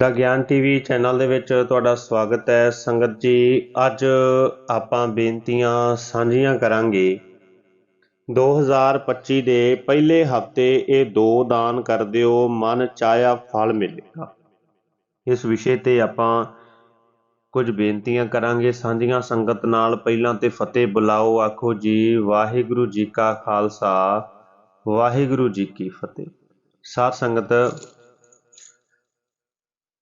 ਦਾ ਗਿਆਨ TV channel ਦੇ ਵਿੱਚ ਤੁਹਾਡਾ ਸਵਾਗਤ ਹੈ। ਸੰਗਤ ਜੀ, ਅੱਜ ਆਪਾਂ ਬੇਨਤੀਆਂ ਸਾਂਝੀਆਂ ਕਰਾਂਗੇ। 2025 ਦੇ ਪਹਿਲੇ ਹਫ਼ਤੇ ਇਹ ਦੋ ਦਾਨ ਕਰ ਦਿਓ, ਮਨ ਚਾਹਿਆ ਫਲ ਮਿਲੇਗਾ। ਇਸ ਵਿਸ਼ੇ ਤੇ ਆਪਾਂ ਕੁਝ ਬੇਨਤੀਆਂ ਕਰਾਂਗੇ। ਸਾਂਝੀਆਂ ਸੰਗਤ ਨਾਲ ਪਹਿਲਾਂ ਤੇ ਫਤਿਹ ਬੁਲਾਓ, ਆਖੋ ਜੀ, ਵਾਹਿਗੁਰੂ ਜੀ ਕਾ ਖਾਲਸਾ, ਵਾਹਿਗੁਰੂ ਜੀ ਕੀ ਫਤਿਹ। ਸਾਧ ਸੰਗਤ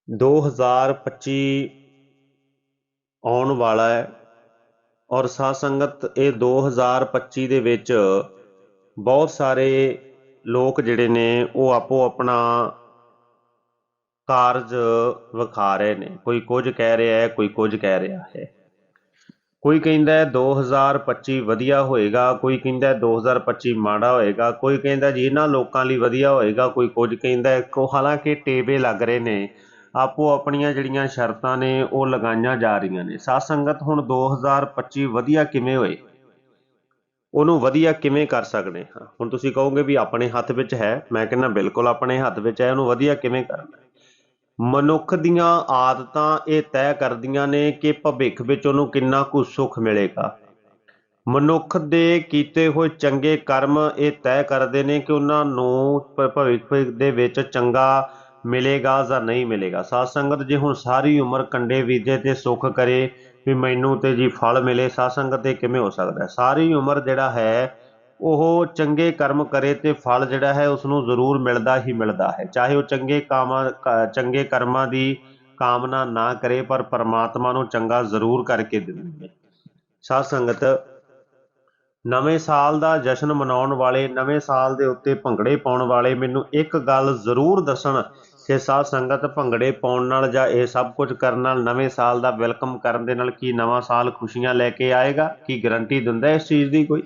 2025 ਆਉਣ ਵਾਲਾ ਹੈ ਔਰ ਸਾਧ ਸੰਗਤ ਇਹ 2025 ਦੇ ਵਿੱਚ ਬਹੁਤ ਸਾਰੇ ਲੋਕ ਜਿਹੜੇ ਨੇ ਉਹ ਆਪੋ ਆਪਣਾ ਕਾਰਜ ਵਿਖਾ ਰਹੇ ਨੇ। ਕੋਈ ਕੁਝ ਕਹਿ ਰਿਹਾ ਹੈ, ਕੋਈ ਕੁਝ ਕਹਿ ਰਿਹਾ ਹੈ। ਕੋਈ ਕਹਿੰਦਾ ਹੈ 2025 ਵਧੀਆ ਹੋਏਗਾ, ਕੋਈ ਕਹਿੰਦਾ ਹੈ 2025 ਮਾੜਾ ਹੋਏਗਾ, ਕੋਈ ਕਹਿੰਦਾ ਜੀ ਇਹਨਾਂ ਲੋਕਾਂ ਲਈ ਵਧੀਆ ਹੋਏਗਾ, ਕੋਈ ਕੁਝ ਕਹਿੰਦਾ ਕੋ ਹਾਲਾਂਕਿ ਟੇਬੇ ਲੱਗ ਰਹੇ ਨੇ ਆਪੋ ਆਪਣੀਆਂ ਜਿਹੜੀਆਂ ਸ਼ਰਤਾਂ ਨੇ, ਉਹ ਲਗਾਈਆਂ ਜਾ ਰਹੀਆਂ ਨੇ। ਸਾਧ ਸੰਗਤ ਹੁਣ 2025 ਵਧੀਆ ਕਿਵੇਂ ਹੋਏ? ਉਹਨੂੰ ਵਧੀਆ ਕਿਵੇਂ ਕਰ ਸਕਦੇ ਹਾਂ? ਹੁਣ ਤੁਸੀਂ ਕਹੋਗੇ ਵੀ ਆਪਣੇ ਹੱਥ ਵਿੱਚ ਹੈ, ਮੈਂ ਕਹਿੰਦਾ ਬਿਲਕੁਲ ਆਪਣੇ ਹੱਥ ਵਿੱਚ ਹੈ, ਉਹਨੂੰ ਵਧੀਆ ਕਿਵੇਂ ਕਰਨਾ ਮਨੁੱਖ ਦੀਆਂ ਆਦਤਾਂ ਇਹ ਤੈਅ ਕਰਦੀਆਂ ਨੇ ਕਿ ਭਵਿੱਖ ਵਿੱਚ ਉਹਨੂੰ ਕਿੰਨਾ ਕੁ ਸੁੱਖ ਮਿਲੇਗਾ। ਮਨੁੱਖ ਦੇ ਕੀਤੇ ਹੋਏ ਚੰਗੇ ਕਰਮ ਇਹ ਤੈਅ ਕਰਦੇ ਨੇ ਕਿ ਉਹਨਾਂ ਨੂੰ ਭਵਿੱਖ ਦੇ ਵਿੱਚ ਚੰਗਾ ਮਿਲੇਗਾ ਜਾਂ ਨਹੀਂ ਮਿਲੇਗਾ। ਸਾਧ ਸੰਗਤ ਜੇ ਹੁਣ ਸਾਰੀ ਉਮਰ ਕੰਡੇ ਵੀਜੇ ਤੇ ਸੁੱਖ ਕਰੇ, ਵੀ ਮੈਨੂੰ ਤੇ ਜੀ ਫਲ ਮਿਲੇ, ਸਾਧ ਸੰਗਤ ਇਹ ਕਿਵੇਂ ਹੋ ਸਕਦਾ ਹੈ? ਸਾਰੀ ਉਮਰ ਜਿਹੜਾ ਹੈ, ਉਹ ਚੰਗੇ ਕਰਮ ਕਰੇ ਤੇ ਫਲ ਜਿਹੜਾ ਹੈ ਉਸ ਨੂੰ ਜ਼ਰੂਰ ਮਿਲਦਾ ਹੀ ਮਿਲਦਾ ਹੈ। ਚਾਹੇ ਉਹ ਚੰਗੇ ਕਾਮਾਂ ਚੰਗੇ ਕਰਮਾਂ ਦੀ ਕਾਮਨਾ ਨਾ ਕਰੇ, ਪਰ ਪਰਮਾਤਮਾ ਨੂੰ ਚੰਗਾ ਜ਼ਰੂਰ ਕਰਕੇ ਦਿੰਦੀ ਹੈ। ਸਾਧ ਸੰਗਤ, ਨਵੇਂ ਸਾਲ ਦਾ ਜਸ਼ਨ ਮਨਾਉਣ ਵਾਲੇ, ਨਵੇਂ ਸਾਲ ਦੇ ਉੱਤੇ ਭੰਗੜੇ ਪਾਉਣ ਵਾਲੇ, ਮੈਨੂੰ ਇੱਕ ਗੱਲ ਜ਼ਰੂਰ ਦੱਸਣ ਕਿ ਸਾਧ ਸੰਗਤ ਭੰਗੜੇ ਪਾਉਣ ਨਾਲ ਜਾਂ ਇਹ ਸਭ ਕੁਝ ਕਰਨ ਨਾਲ ਨਵੇਂ ਸਾਲ ਦਾ ਵੈਲਕਮ ਕਰਨ ਦੇ ਨਾਲ ਕੀ ਨਵਾਂ ਸਾਲ ਖੁਸ਼ੀਆਂ ਲੈ ਕੇ ਆਏਗਾ? ਕੀ ਗਾਰੰਟੀ ਦਿੰਦਾ ਇਸ ਚੀਜ਼ ਦੀ ਕੋਈ?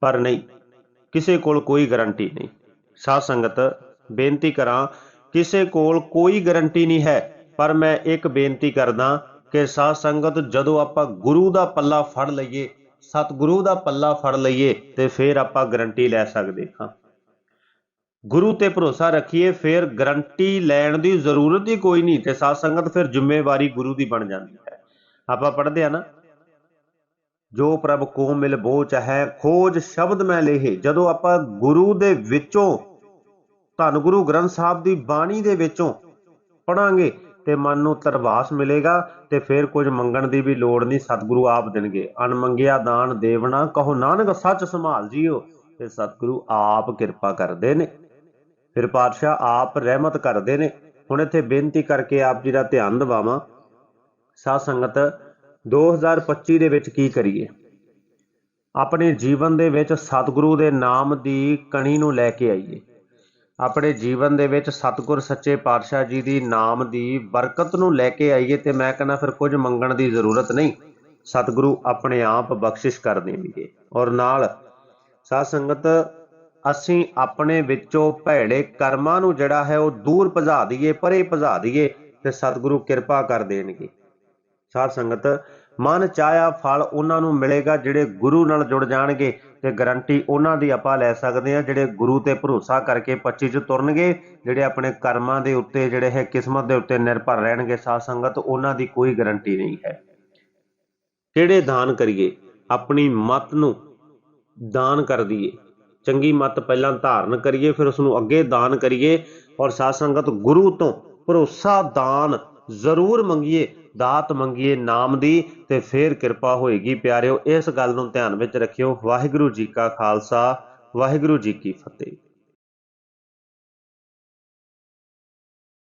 ਪਰ ਨਹੀਂ, ਕਿਸੇ ਕੋਲ ਕੋਈ ਗਾਰੰਟੀ ਨਹੀਂ। ਸਾਧ ਸੰਗਤ, ਬੇਨਤੀ ਕਰਾਂ, ਕਿਸੇ ਕੋਲ ਕੋਈ ਗਾਰੰਟੀ ਨਹੀਂ ਹੈ, ਪਰ ਮੈਂ ਇੱਕ ਬੇਨਤੀ ਕਰਦਾ ਕਿ ਸਾਧ ਸੰਗਤ ਜਦੋਂ ਆਪਾਂ ਗੁਰੂ ਦਾ ਪੱਲਾ ਫੜ ਲਈਏ, ਸਤਿਗੁਰੂ ਦਾ ਪੱਲਾ ਫੜ ਲਈਏ ਤੇ ਫਿਰ ਆਪਾਂ ਗਾਰੰਟੀ ਲੈ ਸਕਦੇ ਹਾਂ। ਗੁਰੂ ਤੇ ਭਰੋਸਾ ਰੱਖੀਏ, ਫਿਰ ਗਰੰਟੀ ਲੈਣ ਦੀ ਜ਼ਰੂਰਤ ਹੀ ਕੋਈ ਨਹੀਂ ਤੇ ਸਾਧ ਸੰਗਤ ਫਿਰ ਜ਼ਿੰਮੇਵਾਰੀ ਗੁਰੂ ਦੀ ਬਣ ਜਾਂਦੀ ਹੈ। ਆਪਾਂ ਪੜ੍ਹਦੇ ਆ ਨਾ, ਜੋ ਪ੍ਰਭ ਕੋ ਮਿਲ ਬੋਚ ਹੈ ਖੋਜ ਸ਼ਬਦ ਮੈਂ ਲੇਹੇ। ਜਦੋਂ ਆਪਾਂ ਗੁਰੂ ਦੇ ਵਿੱਚੋਂ, ਧੰਨ ਗੁਰੂ ਗ੍ਰੰਥ ਸਾਹਿਬ ਦੀ ਬਾਣੀ ਦੇ ਵਿੱਚੋਂ ਪੜਾਂਗੇ ਤੇ ਮਨ ਨੂੰ ਤਰਵਾਸ ਮਿਲੇਗਾ ਤੇ ਫਿਰ ਕੁਝ ਮੰਗਣ ਦੀ ਵੀ ਲੋੜ ਨਹੀਂ, ਸਤਿਗੁਰੂ ਆਪ ਦੇਣਗੇ। ਅਣਮੰਗਿਆ ਦਾਨ ਦੇਵਣਾ, ਕਹੋ ਨਾਨਕ ਸੱਚ ਸੰਭਾਲ ਜੀਓ ਤੇ ਸਤਿਗੁਰੂ ਆਪ ਕਿਰਪਾ ਕਰਦੇ ਨੇ। ਫਿਰ ਪਾਤਸ਼ਾਹ ਆਪ ਰਹਿਮਤ ਕਰਦੇ ਨੇ। ਹੁਣ ਇੱਥੇ ਬੇਨਤੀ ਕਰਕੇ ਆਪ ਜੀ ਦਾ ਧਿਆਨ ਦਿਵਾਵਾਂ। ਸਾਧ ਸੰਗਤ 2025 ਦੇ ਵਿੱਚ ਕੀ ਕਰੀਏ? ਆਪਣੇ ਜੀਵਨ ਦੇ ਵਿੱਚ ਸਤਿਗੁਰੂ ਦੇ ਨਾਮ ਦੀ ਕਣੀ ਨੂੰ ਲੈ ਕੇ ਆਈਏ। ਆਪਣੇ ਜੀਵਨ ਦੇ ਵਿੱਚ ਸਤਿਗੁਰ ਸੱਚੇ ਪਾਤਸ਼ਾਹ ਜੀ ਦੀ ਨਾਮ ਦੀ ਬਰਕਤ ਨੂੰ ਲੈ ਕੇ ਆਈਏ ਤੇ ਮੈਂ ਕਹਿੰਦਾ ਫਿਰ ਕੁਝ ਮੰਗਣ ਦੀ ਜ਼ਰੂਰਤ ਨਹੀਂ। ਸਤਿਗੁਰੂ ਆਪਣੇ ਆਪ ਬਖਸ਼ਿਸ਼ ਕਰ ਦੇਣਗੇ। ਔਰ ਨਾਲ, ਸਾਧ ਸੰਗਤ ਅਸੀਂ ਆਪਣੇ ਵਿੱਚੋਂ ਭੈੜੇ ਕਰਮਾਂ ਨੂੰ ਜਿਹੜਾ ਹੈ ਉਹ ਦੂਰ ਭਜਾ ਦਈਏ, ਪਰੇ ਭਜਾ ਦਈਏ ਤੇ ਸਤਿਗੁਰੂ ਕਿਰਪਾ ਕਰ ਦੇਣਗੇ। ਸਾਧ ਸੰਗਤ, ਮਨ ਚਾਹਿਆ ਫਲ ਉਹਨਾਂ ਨੂੰ ਮਿਲੇਗਾ ਜਿਹੜੇ ਗੁਰੂ ਨਾਲ ਜੁੜ ਜਾਣਗੇ ਤੇ ਗਰੰਟੀ ਉਹਨਾਂ ਦੀ ਆਪਾਂ ਲੈ ਸਕਦੇ ਆ ਜਿਹੜੇ ਗੁਰੂ ਤੇ ਭਰੋਸਾ ਕਰਕੇ 25 ਚ ਤੁਰਨਗੇ, ਜਿਹੜੇ ਆਪਣੇ ਕਰਮਾਂ ਦੇ ਉੱਤੇ, ਜਿਹੜੇ ਹੈ ਕਿਸਮਤ ਦੇ ਉੱਤੇ ਨਿਰਭਰ ਰਹਿਣਗੇ, ਸਾਧ ਸੰਗਤ, ਉਹਨਾਂ ਦੀ ਕੋਈ ਗਰੰਟੀ ਨਹੀਂ ਹੈ। ਕਿਹੜੇ ਦਾਨ ਕਰੀਏ? ਆਪਣੀ ਮਤ ਨੂੰ ਦਾਨ ਕਰ ਦਈਏ। ਚੰਗੀ ਮਤ ਪਹਿਲਾਂ ਧਾਰਨ ਕਰੀਏ, ਫਿਰ ਉਸ ਨੂੰ ਅੱਗੇ ਦਾਨ ਕਰੀਏ ਔਰ ਸਾਧ ਸੰਗਤ ਗੁਰੂ ਤੋਂ ਭਰੋਸਾ ਦਾਨ ਜ਼ਰੂਰ ਮੰਗੀਏ, ਦਾਤ ਮੰਗੀਏ ਨਾਮ ਦੀ ਤੇ ਫਿਰ ਕਿਰਪਾ ਹੋਏਗੀ ਪਿਆਰਿਓ, ਇਸ ਗੱਲ ਨੂੰ ਧਿਆਨ ਵਿੱਚ ਰੱਖਿਓ। ਵਾਹਿਗੁਰੂ ਜੀ ਕਾ ਖਾਲਸਾ, ਵਾਹਿਗੁਰੂ ਜੀ ਕੀ ਫਤਿਹ।